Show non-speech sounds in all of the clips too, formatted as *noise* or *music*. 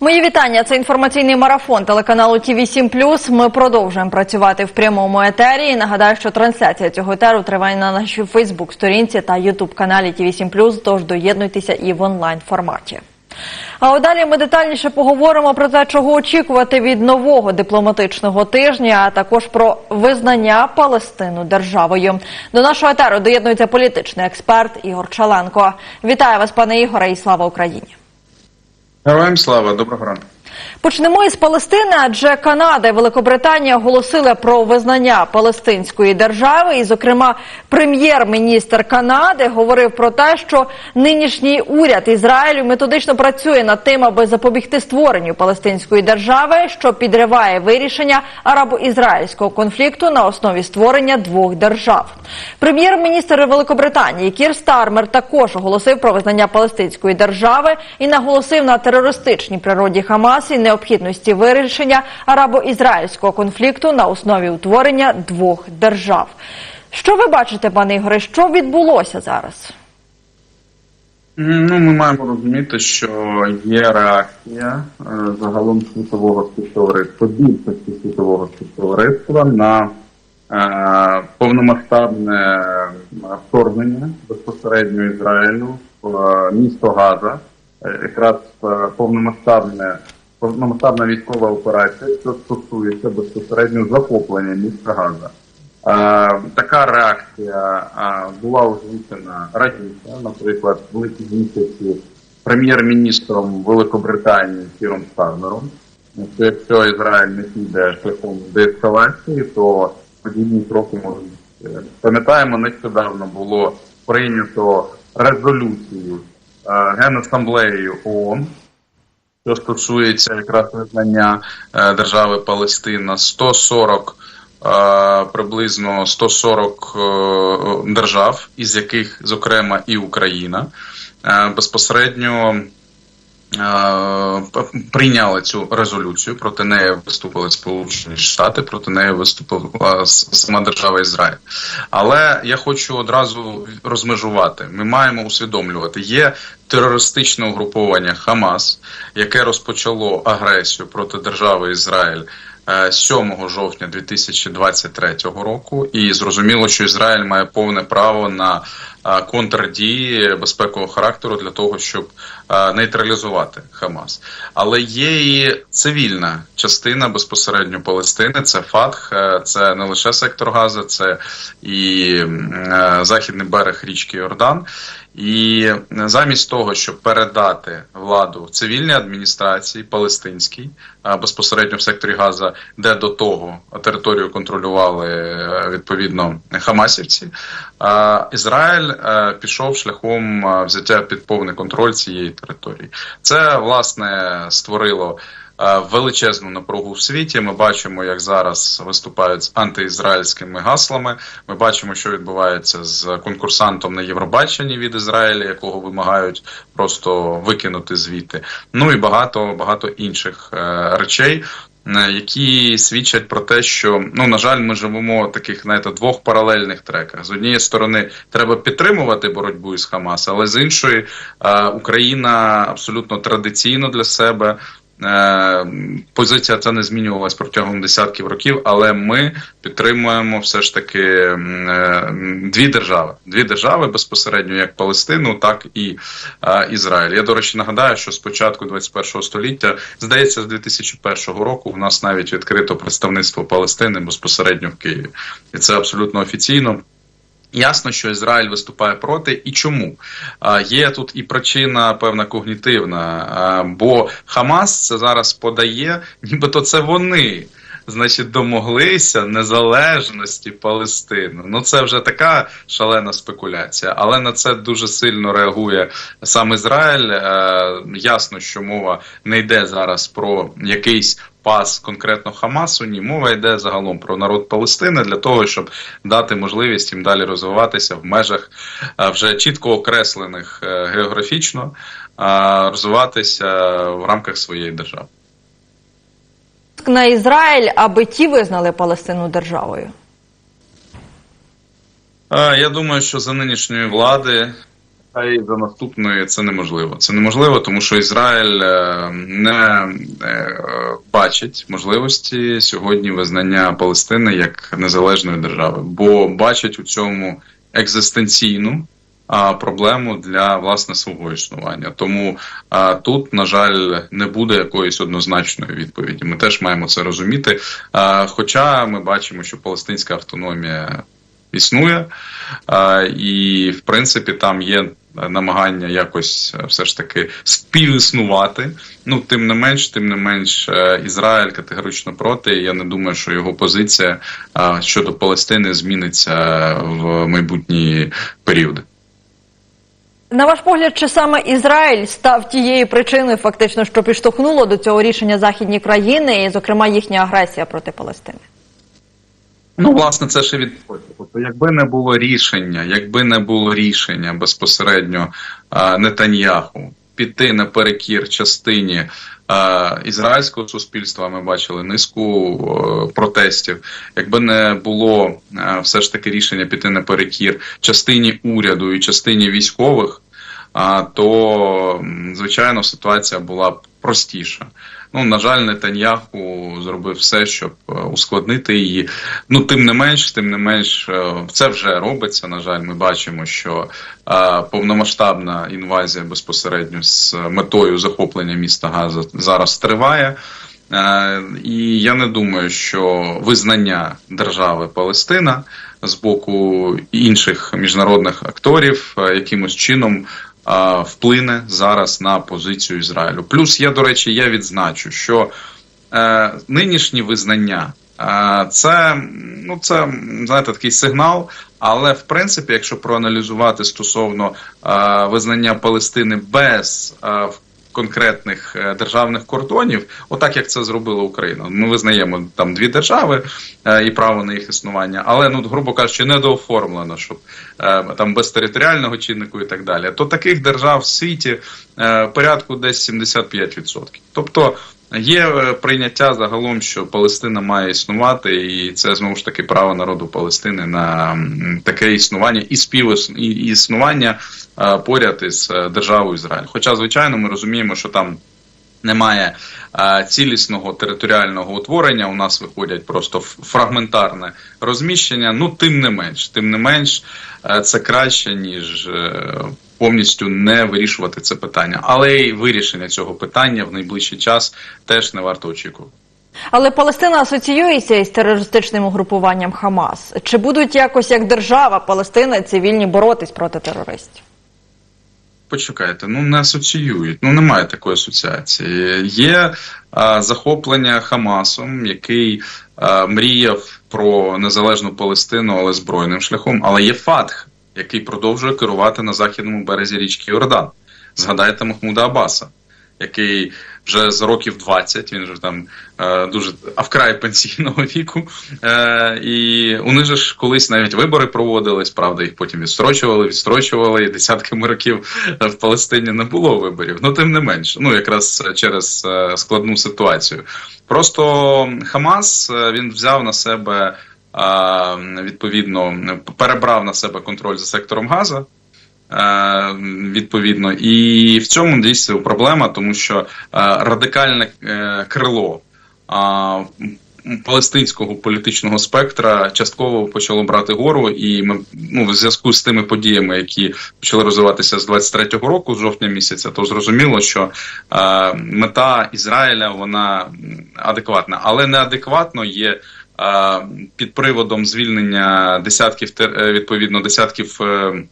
Мої вітання. Це інформаційний марафон телеканалу ТІВІ 7 Ми продовжуємо працювати в прямому етері. І нагадаю, що трансляція цього етеру триває на нашій Фейсбук-сторінці та Ютуб каналі ТІВІ 7 Тож доєднуйтеся і в онлайн форматі. А далі ми детальніше поговоримо про те, чого очікувати від нового дипломатичного тижня, а також про визнання Палестину державою. До нашого етеру доєднується політичний експерт Ігор Чаленко. Вітаю вас, пане Ігоре, і слава Україні. Героям слава, доброго ранку. Почнемо із Палестини, адже Канада і Великобританія оголосили про визнання Палестинської держави. І, зокрема, прем'єр-міністр Канади говорив про те, що нинішній уряд Ізраїлю методично працює над тим, аби запобігти створенню Палестинської держави, що підриває вирішення арабо-ізраїльського конфлікту на основі створення двох держав. Прем'єр-міністр Великобританії Кір Стармер також оголосив про визнання Палестинської держави і наголосив на терористичній природі Хамас і необхідності вирішення арабо-ізраїльського конфлікту на основі утворення двох держав. Що ви бачите, пане Ігоре, що відбулося зараз? Ну, ми маємо розуміти, що є реакція е, загалом світового співтовариства, більшості світового співтовариства на е, повномасштабне вторгнення безпосередньо Ізраїлю в е, місто Газа. Е, Якраз е, повномасштабне повномасштабна військова операція, що стосується безпосередньо захоплення міста Газа. Е, Така реакція е, була озвучена раніше, наприклад, в липні місяці прем'єр-міністром Великобританії Кіром Стармером. Що якщо Ізраїль не піде шляхом деескалації, то подібні кроки можуть бути. Пам'ятаємо, нещодавно було прийнято резолюцію е, Генасамблеєю ООН, що стосується якраз визнання е, держави Палестина 140 е, приблизно 140 е, держав, із яких, зокрема, і Україна безпосередньо. Е, п- Прийняли цю резолюцію проти неї виступили Сполучені Штати, проти неї виступила сама держава Ізраїль. Але я хочу одразу розмежувати. Ми маємо усвідомлювати, є терористичне угруповання Хамас, яке розпочало агресію проти держави Ізраїль. е, 7 жовтня 2023 року, і зрозуміло, що Ізраїль має повне право на е, контрдії безпекового характеру для того, щоб нейтралізувати Хамас. Але є і цивільна частина безпосередньо Палестини. Це ФАТХ, е, це не лише сектор Газа, це і е, західний берег річки Йордан. І замість того, щоб передати владу цивільній адміністрації палестинській безпосередньо в секторі Газа, де до того територію контролювали е, відповідно хамасівці, а, Ізраїль е, пішов шляхом е, взяття під повний контроль цієї території. Це власне створило. е, Величезну напругу в світі. Ми бачимо, як зараз виступають з антиізраїльськими гаслами. Ми бачимо, що відбувається з конкурсантом на Євробаченні від Ізраїля, якого вимагають просто викинути звідти. Ну і багато багато інших речей. Е, Які свідчать про те, що ну на жаль, ми живемо в таких знаєте, двох паралельних треках. З однієї сторони, треба підтримувати боротьбу із Хамас, але з іншої е, Україна абсолютно традиційно для себе Позиція ця не змінювалась протягом десятків років, але ми підтримуємо все ж таки е, дві держави: дві держави безпосередньо, як Палестину, так і е, Ізраїль. Я до речі нагадаю, що з початку 21 століття, здається, з 2001 року в нас навіть відкрито представництво Палестини безпосередньо в Києві, і це абсолютно офіційно. Ясно, що Ізраїль виступає проти, і чому є тут і причина певна когнітивна, бо Хамас це зараз подає, нібито це вони. Значить, домоглися незалежності Палестини. Ну це вже така шалена спекуляція, але на це дуже сильно реагує сам Ізраїль. Е, ясно, що мова не йде зараз про якийсь пас конкретно Хамасу. Ні, мова йде загалом про народ Палестини для того, щоб дати можливість їм далі розвиватися в межах е, вже чітко окреслених е, географічно, е, розвиватися в рамках своєї держави. На Ізраїль, аби ті визнали Палестину державою. Я думаю, що за нинішньої влади Й за наступної це неможливо. Це неможливо, тому що Ізраїль е, не е, бачить можливості сьогодні визнання Палестини як незалежної держави, бо бачить у цьому екзистенційну проблему для власне свого існування. Тому тут, на жаль, не буде якоїсь однозначної відповіді. Ми теж маємо це розуміти. Хоча ми бачимо, що палестинська автономія існує, і в принципі там є намагання якось е, все ж таки співіснувати. Ну тим не менш, тим не менш, е, Ізраїль категорично проти. Я не думаю, що його позиція щодо Палестини зміниться в майбутні періоди. На ваш погляд, чи саме Ізраїль став тією причиною, фактично, що підштовхнуло до цього рішення західні країни, і, зокрема, їхня агресія проти Палестини? Ну, власне, це ще відходить. Тобто, якби не було рішення, якби не було рішення безпосередньо а, Нетаньяху піти наперекір частині а, ізраїльського суспільства, ми бачили низку а, протестів. Якби не було а, все ж таки рішення піти наперекір частині уряду і частині військових, а, то звичайно ситуація була б простіша. Ну, на жаль, Нетаньяху зробив все, щоб е, ускладнити її. Ну, тим не менш, тим не менш, е, це вже робиться. На жаль, ми бачимо, що е, повномасштабна інвазія безпосередньо з метою захоплення міста Газа зараз триває. І я не думаю, що визнання держави Палестина з боку інших міжнародних акторів якимось чином вплине зараз на позицію Ізраїлю. Плюс я, до речі, я відзначу, що е, нинішні визнання е, це ну це знаєте такий сигнал. Але в принципі, якщо проаналізувати стосовно е, визнання Палестини без е, конкретних е, державних кордонів, отак як це зробила Україна. Ми визнаємо там дві держави е, і право на їх існування, але ну грубо кажучи, недооформлено, щоб е, там без територіального чиннику і так далі. То таких держав в світі порядку десь 75%. Тобто. Є прийняття загалом, що Палестина має існувати, і це знову ж таки право народу Палестини на таке існування і співіснування поряд із е, державою Ізраїль. Хоча, звичайно, ми розуміємо, що там немає е, цілісного територіального утворення. У нас виходять просто фрагментарне розміщення. Ну, тим не менш, тим не менш, е, це краще ніж. е, Повністю не вирішувати це питання, але й вирішення цього питання в найближчий час теж не варто очікувати. Але Палестина асоціюється із терористичним угрупуванням Хамас. Чи будуть якось як держава Палестина цивільні боротись проти терористів? Почекайте, ну не асоціюють. Ну немає такої асоціації. Є а, захоплення Хамасом, який а, мріяв про незалежну Палестину, але збройним шляхом. Але є Фатх, який продовжує керувати на західному березі річки Йордан. Згадайте Махмуда Аббаса, який вже за років 20, він вже там е, дуже а вкрай пенсійного *laughs* віку. Е, і у них же ж колись навіть вибори проводились, правда, їх потім відстрочували, відстрочували, і десятками років в Палестині не було виборів. Ну, тим не менш, ну якраз через е, складну ситуацію. Просто Хамас е, він взяв на себе. е, Відповідно, перебрав на себе контроль за сектором Газа, Е, відповідно, і в цьому дійсно проблема, тому що е, радикальне е, крило е, палестинського політичного спектра частково почало брати гору, і ми ну в зв'язку з тими подіями, які почали розвиватися з 23-го року, з жовтня місяця, то зрозуміло, що е, мета Ізраїля вона адекватна, але неадекватно є. е, Під приводом звільнення десятків е, відповідно десятків е, е,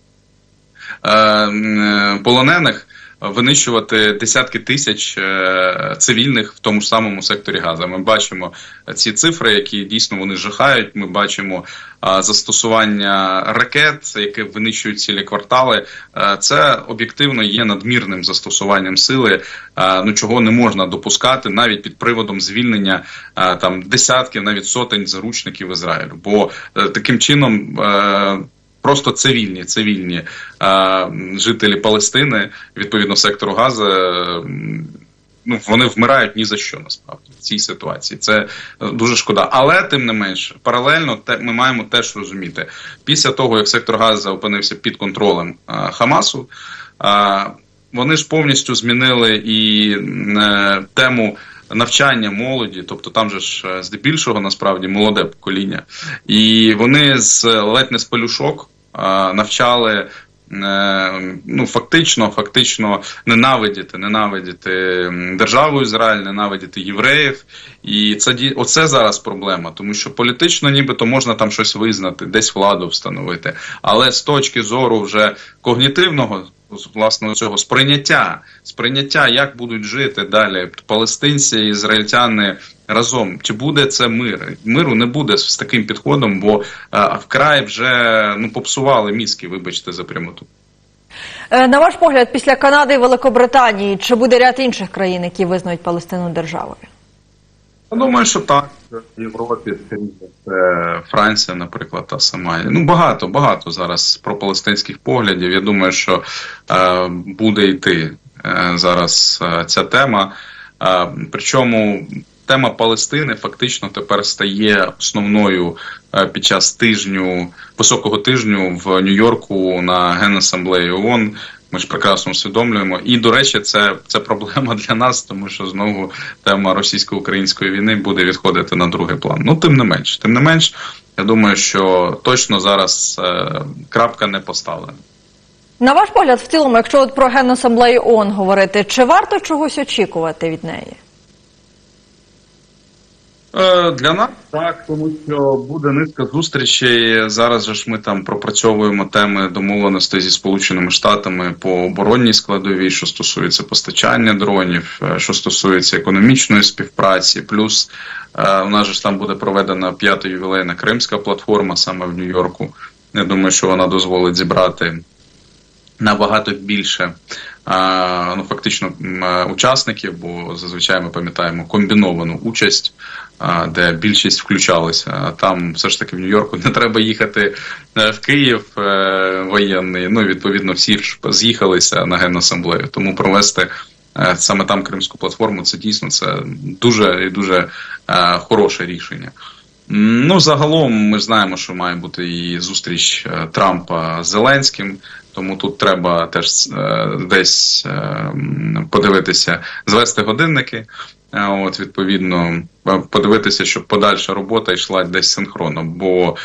полонених винищувати десятки тисяч е, цивільних в тому ж самому секторі Газа. Ми бачимо ці цифри, які дійсно вони жахають. Ми бачимо е, застосування ракет, які винищують цілі квартали. Е, Це об'єктивно є надмірним застосуванням сили, е, ну чого не можна допускати навіть під приводом звільнення е, там десятків, навіть сотень заручників Ізраїлю. Бо е, таким чином. Е, Просто цивільні цивільні е, жителі Палестини, відповідно сектору Газа, м, ну вони вмирають ні за що насправді в цій ситуації. Це е, дуже шкода. Але тим не менше, паралельно те ми маємо теж розуміти після того, як сектор Газа опинився під контролем е, Хамасу. е, вони ж повністю змінили і е, тему навчання молоді, тобто там же ж е, здебільшого насправді молоде покоління, і вони з ледь не з пелюшок е, навчали. е, Ну, фактично, фактично ненавидіти, ненавидіти державу Ізраїль, ненавидіти євреїв. І це оце зараз проблема, тому що політично, нібито можна там щось визнати, десь владу встановити. Але з точки зору вже когнітивного, власне, цього сприйняття, сприйняття, як будуть жити далі палестинці і ізраїльтяни разом. Чи буде це мир? Миру не буде з таким підходом, бо е, вкрай вже ну попсували мізки, вибачте за прямоту. Е, На ваш погляд, після Канади і Великобританії, чи буде ряд інших країн, які визнають Палестину державою? Я думаю, що так. В Європі Франція, наприклад, та сама. Ну багато, багато зараз пропалестинських поглядів. Я думаю, що е, буде йти е, зараз е, ця тема. Е, причому тема Палестини фактично тепер стає основною е, під час тижню високого тижню в Нью-Йорку на Генасамблеї ООН. Ми ж прекрасно усвідомлюємо. І до речі, це, це проблема для нас, тому що знову тема російсько-української війни буде відходити на другий план. Ну тим не менш, тим не менш, я думаю, що точно зараз е, крапка не поставлена. На ваш погляд, в цілому, якщо от про Генасамблею ООН говорити, чи варто чогось очікувати від неї? Е, Для нас так, тому що буде низка зустрічей. Зараз ж ми там пропрацьовуємо теми домовленостей зі Сполученими Штатами по оборонній складовій, що стосується постачання дронів, е, що стосується економічної співпраці. Плюс е, у нас ж там буде проведена п'ята ювілейна кримська платформа саме в Нью-Йорку. Я думаю, що вона дозволить зібрати набагато більше ну, фактично учасників, бо зазвичай ми пам'ятаємо комбіновану участь, де більшість включалися. А там все ж таки в Нью-Йорку не треба їхати е, в Київ е, воєнний. Ну, відповідно, всі ж з'їхалися на генасамблею. Тому провести е, саме там кримську платформу це дійсно це дуже і дуже хороше рішення. Ну, загалом ми знаємо, що має бути і зустріч Трампа з Зеленським, тому тут треба теж е, десь е, подивитися, звести годинники. е, От, відповідно, подивитися, щоб подальша робота йшла десь синхронно. Бо,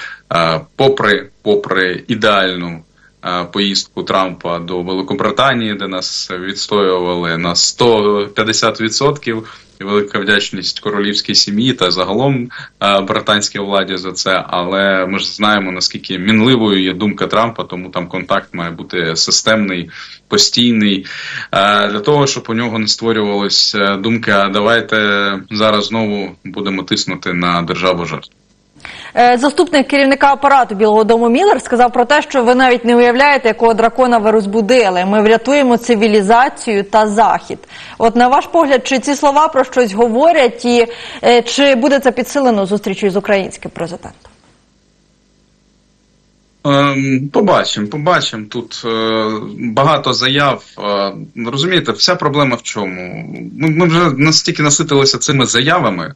попри, попри ідеальну поїздку Трампа до Великобританії, де нас відстоювали на 150%, і велика вдячність королівській сім'ї та загалом е, британській владі за це. Але ми ж знаємо наскільки мінливою є думка Трампа, тому там контакт має бути системний, постійний. Е, Для того, щоб у нього не створювалась е, думка, давайте зараз знову будемо тиснути на державу жертв. Е, Заступник керівника апарату Білого Дому Міллер сказав про те, що ви навіть не уявляєте, якого дракона ви розбудили. Ми врятуємо цивілізацію та захід. От на ваш погляд, чи ці слова про щось говорять, і е, чи буде це підсилено зустрічю з українським президентом? Ем, Побачимо, побачимо. Тут е, багато заяв. Розумієте, вся проблема в чому? Ми, ми вже настільки наситилися цими заявами.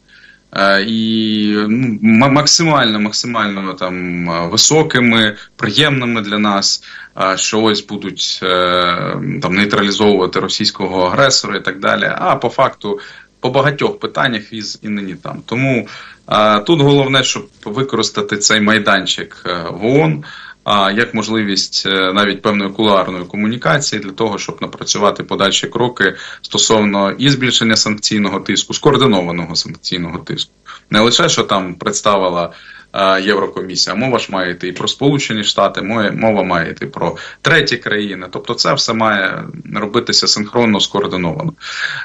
Е, І ну, максимально, максимально там е, високими, приємними для нас, е, що ось будуть там нейтралізовувати російського агресора і так далі. А по факту по багатьох питаннях віз і нині там. Тому тут головне, щоб використати цей майданчик в ООН, а як можливість е, навіть певної кулуарної комунікації для того, щоб напрацювати подальші кроки стосовно і збільшення санкційного тиску, скоординованого санкційного тиску, не лише що там представила Єврокомісія, мова ж має йти і про Сполучені Штати, мова має йти про треті країни. Тобто, це все має робитися синхронно, скоординовано.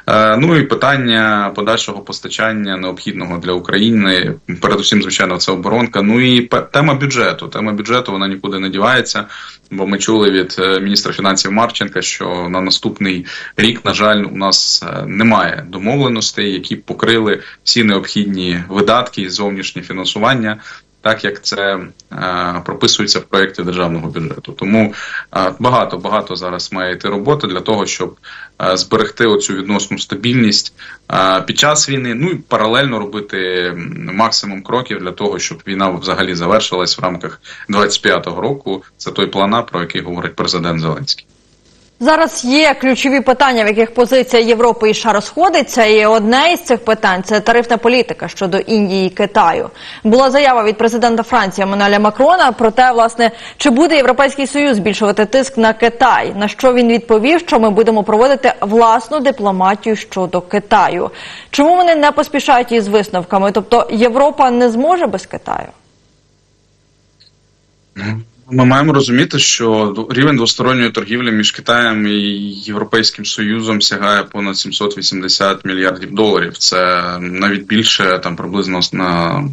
Е, Ну і питання подальшого постачання необхідного для України, передусім, звичайно, це оборонка. Ну і тема бюджету. Тема бюджету вона нікуди не дівається. Бо ми чули від е, міністра фінансів Марченка, що на наступний рік, на жаль, у нас е, немає домовленостей, які покрили всі необхідні видатки і зовнішнє фінансування. Так як це е, прописується в проєкті державного бюджету. Тому е, багато багато зараз має йти роботи для того, щоб е, зберегти оцю відносну стабільність е, під час війни. Ну і паралельно робити максимум кроків для того, щоб війна взагалі завершилась в рамках 25-го року. Це той план, А, про який говорить президент Зеленський. Зараз є ключові питання, в яких позиція Європи і США розходиться. І одне із цих питань це тарифна політика щодо Індії і Китаю. Була заява від президента Франції Еммануеля Макрона про те, власне, чи буде Європейський Союз збільшувати тиск на Китай. На що він відповів, що ми будемо проводити власну дипломатію щодо Китаю. Чому вони не поспішають із висновками? Тобто Європа не зможе без Китаю? Ми маємо розуміти, що рівень двосторонньої торгівлі між Китаєм і Європейським Союзом сягає понад 780 мільярдів доларів. Це навіть більше там приблизно на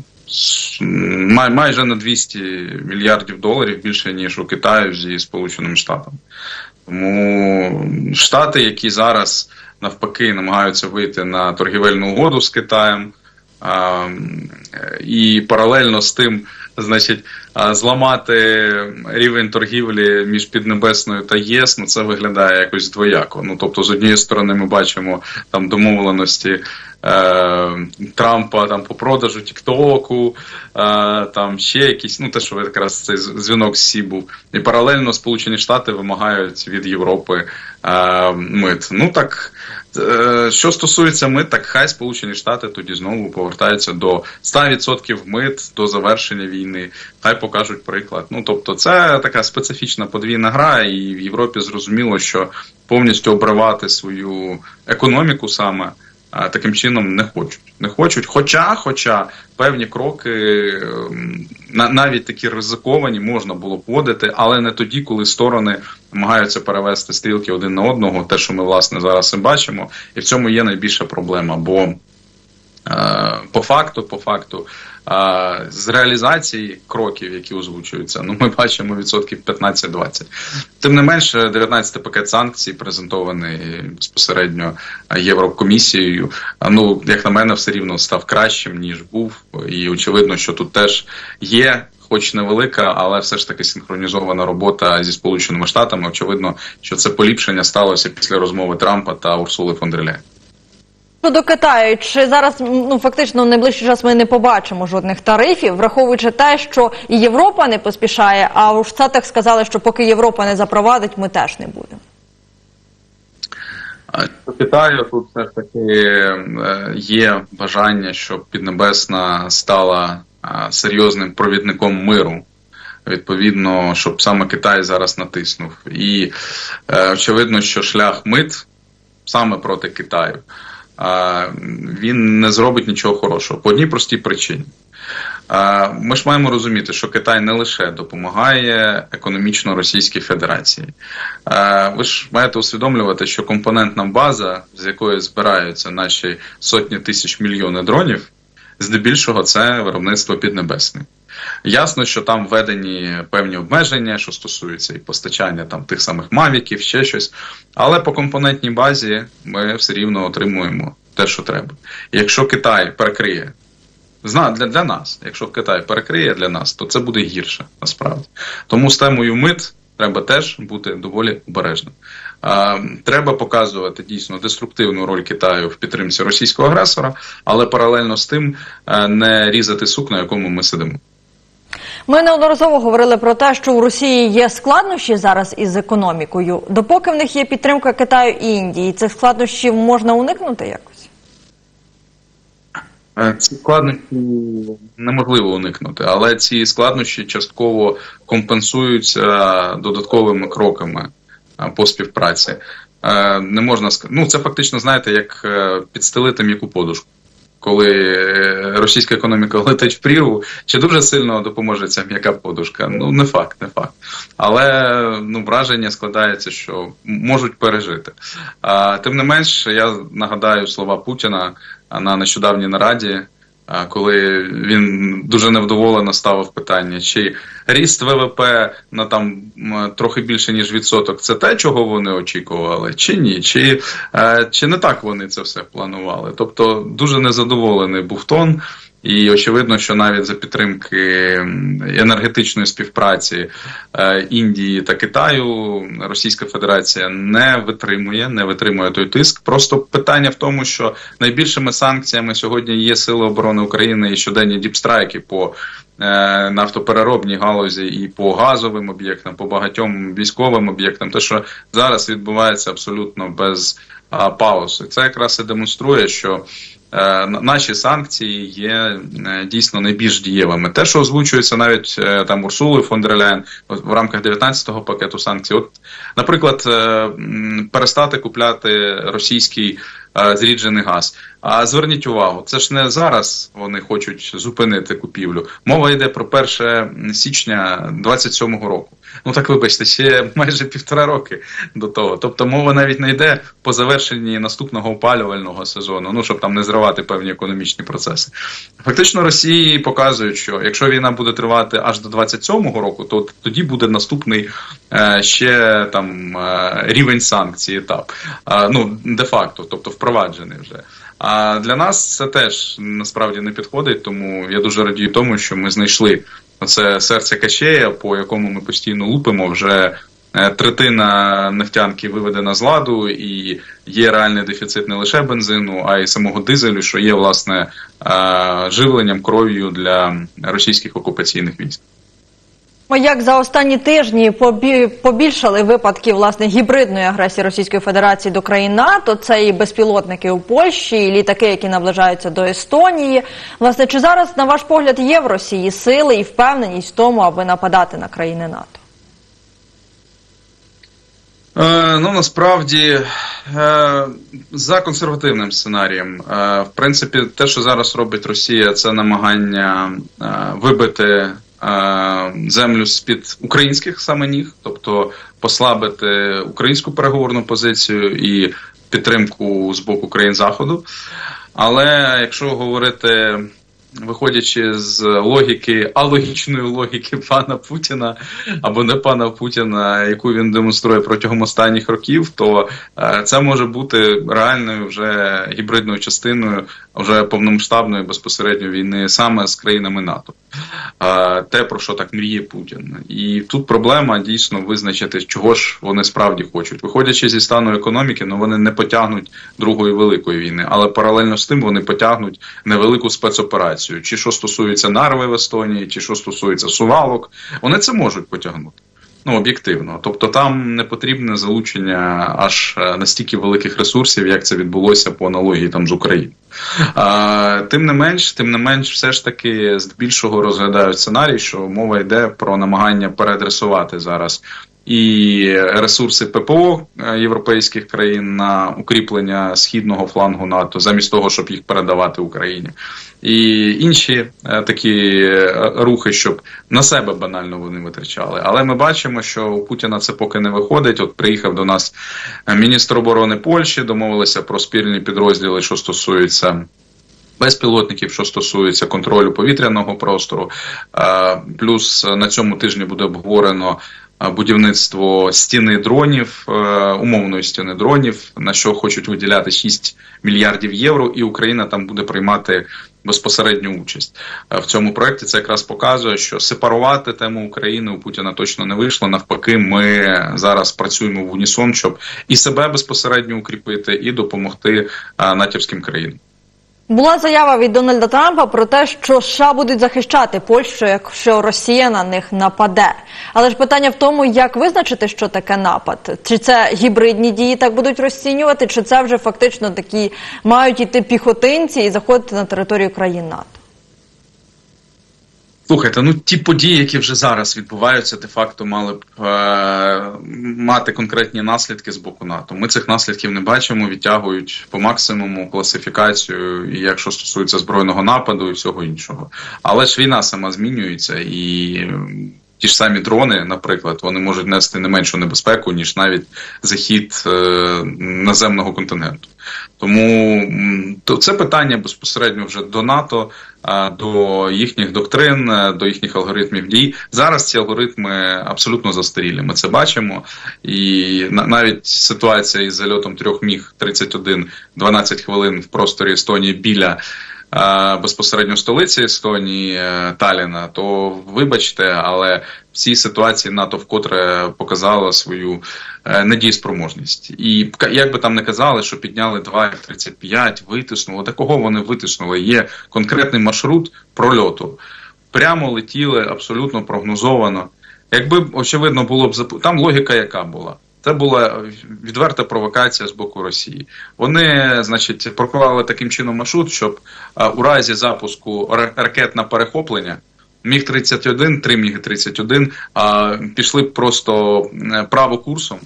май, майже на 200 мільярдів доларів більше ніж у Китаю зі Сполученими Штатами. Тому штати, які зараз навпаки намагаються вийти на торгівельну угоду з Китаєм. І паралельно з тим, значить, зламати рівень торгівлі між Піднебесною та ЄС, ну це виглядає якось двояко. Ну тобто, з однієї сторони, ми бачимо там домовленості Трампа там по продажу Тіктоку, е, там ще якісь, ну те, що якраз цей дзвінок Сі був, і паралельно Сполучені Штати вимагають від Європи е, мит. Ну так. Е, Що стосується мит, так хай Сполучені Штати тоді знову повертаються до 100% мит до завершення війни. Хай покажуть приклад. Ну тобто, це така специфічна подвійна гра, і в Європі зрозуміло, що повністю обривати свою економіку саме. Таким чином не хочуть, не хочуть. Хоча, хоча певні кроки, ем, на- навіть такі ризиковані, можна було б вводити, але не тоді, коли сторони намагаються перевести стрілки один на одного, те, що ми власне зараз і бачимо, і в цьому є найбільша проблема. Бо по факту, по факту, е, з реалізації кроків, які озвучуються, ну ми бачимо відсотків 15-20. Тим не менше, 19-й пакет санкцій презентований безпосередньо Єврокомісією. Ну, як на мене, все рівно став кращим ніж був, і очевидно, що тут теж є. Хоч невелика, але все ж таки синхронізована робота зі Сполученими Штатами. Очевидно, що це поліпшення сталося після розмови Трампа та Урсули фон дер Ляєн. Щодо Китаю, чи зараз ну фактично в найближчий час ми не побачимо жодних тарифів, враховуючи те, що і Європа не поспішає, а у Штатах сказали, що поки Європа не запровадить, ми теж не будемо. По Китаю тут все ж таки е, є бажання, щоб Піднебесна стала е, серйозним провідником миру. Відповідно, щоб саме Китай зараз натиснув. І е, очевидно, що шлях мит саме проти Китаю він не зробить нічого хорошого по одній простій причині. Ми ж маємо розуміти, що Китай не лише допомагає економічно Російській Федерації. Ви ж маєте усвідомлювати, що компонентна база, з якої збираються наші сотні тисяч мільйони дронів, здебільшого це виробництво піднебесне. Ясно, що там введені певні обмеження, що стосуються і постачання там тих самих мавіків, ще щось. Але по компонентній базі ми все рівно отримуємо те, що треба. Якщо Китай перекриє Зна для, для нас, якщо Китай перекриє для нас, то це буде гірше насправді. Тому з темою мит треба теж бути доволі обережним. А, треба показувати дійсно деструктивну роль Китаю в підтримці російського агресора, але паралельно з тим е, не різати сук, на якому ми сидимо. Ми неодноразово говорили про те, що у Росії є складнощі зараз із економікою. Допоки в них є підтримка Китаю і Індії, цих складнощів можна уникнути якось. Е, Ці складнощі неможливо уникнути, але ці складнощі частково компенсуються додатковими кроками е, по співпраці. Е, Не можна ну це фактично, знаєте, як підстелити м'яку подушку. Коли е, російська економіка *laughs* летить в прірву, чи дуже сильно допоможе ця м'яка подушка? Ну не факт, не факт. Але ну враження складається, що можуть пережити. А, тим не менш, я нагадаю слова Путіна на нещодавній нараді, коли він дуже невдоволено ставив питання, чи ріст ВВП на там трохи більше ніж відсоток це те, чого вони очікували, чи ні, чи, е, чи не так вони це все планували. Тобто дуже незадоволений був тон. І очевидно, що навіть за підтримки енергетичної співпраці е, Індії та Китаю Російська Федерація не витримує, не витримує той тиск. Просто питання в тому, що найбільшими санкціями сьогодні є Сили оборони України і щоденні діпстрайки по е, нафтопереробній галузі і по газовим об'єктам, по багатьом військовим об'єктам. Те, що зараз відбувається абсолютно без а, пауз. Це якраз і демонструє, що наші санкції є е, дійсно найбільш дієвими. Те, що озвучується навіть е, там Урсулою фон дер Ляєн в рамках 19-го пакету санкцій, от, наприклад, е, перестати купляти російський е, зріджений газ. А зверніть увагу, це ж не зараз вони хочуть зупинити купівлю. Мова йде про 1 січня 27-го року. Ну так вибачте, ще майже півтора роки до того. Тобто мова навіть не йде по завершенні наступного опалювального сезону, ну щоб там не зривати певні економічні процеси. Фактично, Росії показують, що якщо війна буде тривати аж до 27-го року, то тоді буде наступний е, ще там е, рівень санкцій, етап. Е, ну де-факто, тобто впроваджений вже. А для нас це теж насправді не підходить, тому я дуже радію тому, що ми знайшли оце серце качея, по якому ми постійно лупимо. Вже е, третина нефтянки виведена з ладу, і є реальний дефіцит не лише бензину, а й самого дизелю, що є власне е, живленням кров'ю для російських окупаційних військ. Як за останні тижні побі- побільшали випадки власне гібридної агресії Російської Федерації до країн НАТО, це і безпілотники у Польщі, і літаки, які наближаються до Естонії. Власне, чи зараз, на ваш погляд, є в Росії сили і впевненість в тому, аби нападати на країни НАТО? Е, ну насправді е, за консервативним сценарієм, е, в принципі, те, що зараз робить Росія, це намагання е, вибити землю з під українських саме ніг, тобто послабити українську переговорну позицію і підтримку з боку країн заходу. Але якщо говорити виходячи з логіки, алогічної логіки пана Путіна або не пана Путіна, яку він демонструє протягом останніх років, то е, це може бути реальною вже гібридною частиною вже повномасштабної безпосередньо війни саме з країнами НАТО. Е, те про що так мріє Путін, і тут проблема дійсно визначити, чого ж вони справді хочуть. Виходячи зі стану економіки, ну вони не потягнуть другої великої війни, але паралельно з тим вони потягнуть невелику спецоперацію. Чи що стосується нарви в Естонії, чи що стосується сувалок, вони це можуть потягнути. Ну, об'єктивно, тобто там не потрібне залучення аж е, настільки великих ресурсів, як це відбулося по аналогії там з України. А, тим не менш, тим не менш, все ж таки здебільшого розглядають сценарій, що мова йде про намагання переадресувати зараз і ресурси ППО е, європейських країн на укріплення східного флангу НАТО, замість того, щоб їх передавати Україні, і інші е, такі е, рухи, щоб на себе банально вони витрачали. Але ми бачимо, що у Путіна це поки не виходить. От приїхав до нас міністр оборони Польщі, домовилися про спільні підрозділи, що стосується. Безпілотників, що стосується контролю повітряного простору, плюс на цьому тижні буде обговорено будівництво стіни дронів, е, умовної стіни дронів, на що хочуть виділяти 6 мільярдів євро, і Україна там буде приймати безпосередню участь Е, в цьому проєкті. Це якраз показує, що сепарувати тему України у Путіна точно не вийшло. Навпаки, ми зараз працюємо в унісон, щоб і себе безпосередньо укріпити, і допомогти е, натівським країнам. Була заява від Дональда Трампа про те, що США будуть захищати Польщу, якщо Росія на них нападе. Але ж питання в тому, як визначити, що таке напад? Чи це гібридні дії так будуть розцінювати, чи це вже фактично такі мають іти піхотинці і заходити на територію країн НАТО? Слухайте, ну ті події, які вже зараз відбуваються, де-факто мали б е- мати конкретні наслідки з боку НАТО. Ми цих наслідків не бачимо, відтягують по максимуму класифікацію, і якщо стосується збройного нападу і всього іншого. Але ж війна сама змінюється і. Ті ж самі дрони, наприклад, вони можуть нести не меншу небезпеку, ніж навіть захід е, наземного континенту. Тому то це питання безпосередньо вже до НАТО, а, до їхніх доктрин, е, до їхніх алгоритмів дій. Зараз ці алгоритми абсолютно застарілі. Ми це бачимо. І на- навіть ситуація із зальотом трьох міг 31 12 хвилин в просторі Естонії біля. Е, безпосередньо столиці Естонії е, Таліна, то вибачте, але в цій ситуації НАТО вкотре показала свою е, недієспроможність. І як би там не казали, що підняли 2,35, витиснули, та кого вони витиснули? Є конкретний маршрут прольоту. Прямо летіли абсолютно прогнозовано. Якби очевидно було б там логіка, яка була. Це була відверта провокація з боку Росії. Вони, значить, проклали таким чином маршрут, щоб а, у разі запуску ракет на перехоплення міг 31 три міг 31 а, пішли б просто е, право курсом,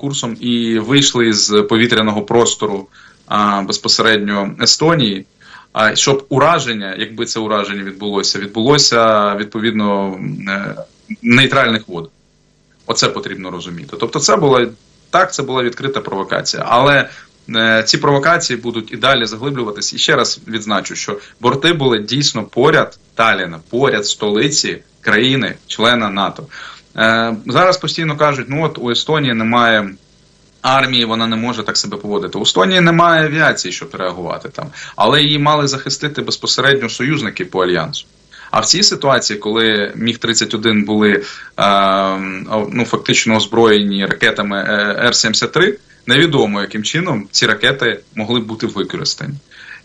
курсом і вийшли з повітряного простору а, безпосередньо Естонії. А щоб ураження, якби це ураження відбулося, відбулося відповідно е, нейтральних вод. Оце потрібно розуміти. Тобто, це була так, це була відкрита провокація. Але е, ці провокації будуть і далі заглиблюватися. І ще раз відзначу, що борти були дійсно поряд Таліна, поряд столиці країни, члена НАТО. Е, зараз постійно кажуть: ну от у Естонії немає. Армії вона не може так себе поводити. У Естонії немає авіації, щоб реагувати там, але її мали захистити безпосередньо союзники по альянсу. А в цій ситуації, коли міг 31 були е, ну фактично озброєні ракетами е, Р-73, невідомо яким чином ці ракети могли бути використані.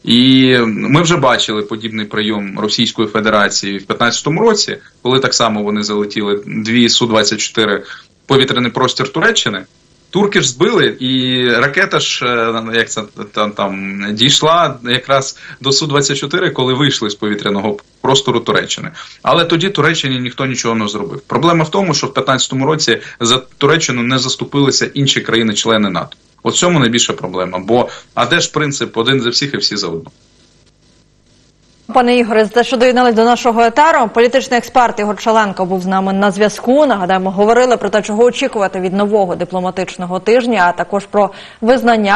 І ми вже бачили подібний прийом Російської Федерації в 2015 році, коли так само вони залетіли дві Су-24 повітряний простір Туреччини. Турки ж збили, і ракета ж е, як це там, там дійшла якраз до Су-24, коли вийшли з повітряного простору Туреччини. Але тоді Туреччині ніхто нічого не зробив. Проблема в тому, що в 2015 році за Туреччину не заступилися інші країни-члени НАТО. От цьому найбільша проблема. Бо а де ж принцип один за всіх і всі за одного? Пане Ігоре, за що доєднались до нашого етеру, політичний експерт Ігор Чаленко був з нами на зв'язку. Нагадаємо, говорили про те, чого очікувати від нового дипломатичного тижня, а також про визнання